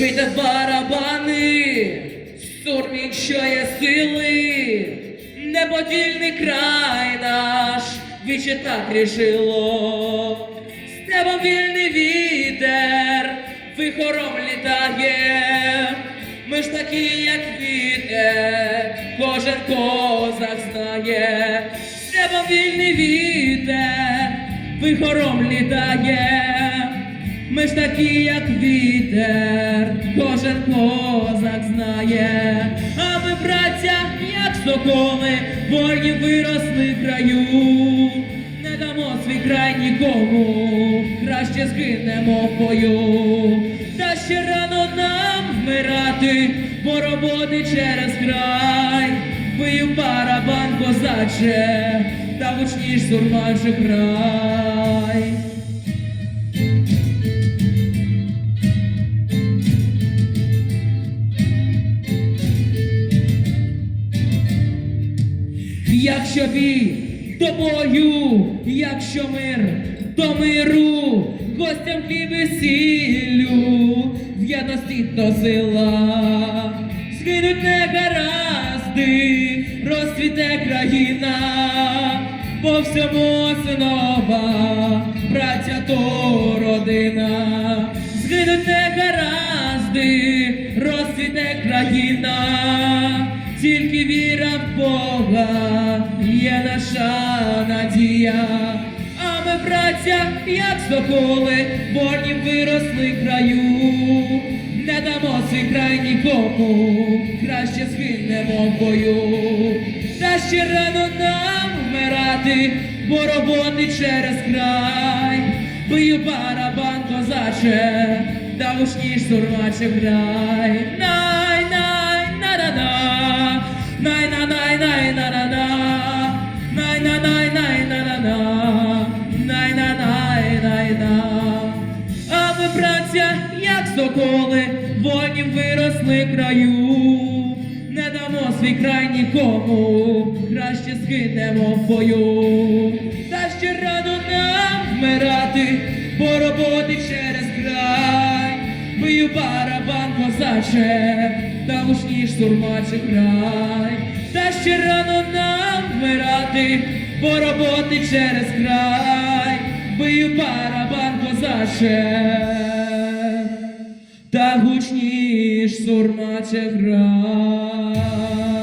Бийте барабани, сурміть, що є сили, неподільний край наш, віче так рішило. З небом вільний вітер, вихором літає. Ми ж такі, як вітер, кожен козак знає. З небом вільний вітер, вихором літає. Ми ж такі, як вітер, кожен козак знає, а ми, браття, як соколи, вольні виросли в краю, не дамо свій край нікому, краще згинемо в бою, та ще рано нам вмирати, бо роботи через край, бию барабан козаче, та гучніш сурманче край. Якщо бій, то бою, якщо мир, то миру, гостям і сіллю, в єдності до села, згинуть негаразди, розцвіте країна, по всьому основа, праця то родина, згинуть негаразди, розцвіте країна тільки віра в Бога є наша надія. А ми, браття, як соколи, борні виросли краю, не дамо свій край нікому, краще згинемо в бою, та ще рано нам вмирати, бо роботи через край, бию барабан козаче, та гучніш сурмаче край. Соколи, воїнів виросли краю, не дамо свій край нікому, краще згинемо в бою, та ще рано нам вмирати, бо роботи через край, бию барабан козаче, та гучніш сурмаче край, та ще рано нам вмирати, бо роботи через край, бию барабан козаче, та гучніш сурмаче край.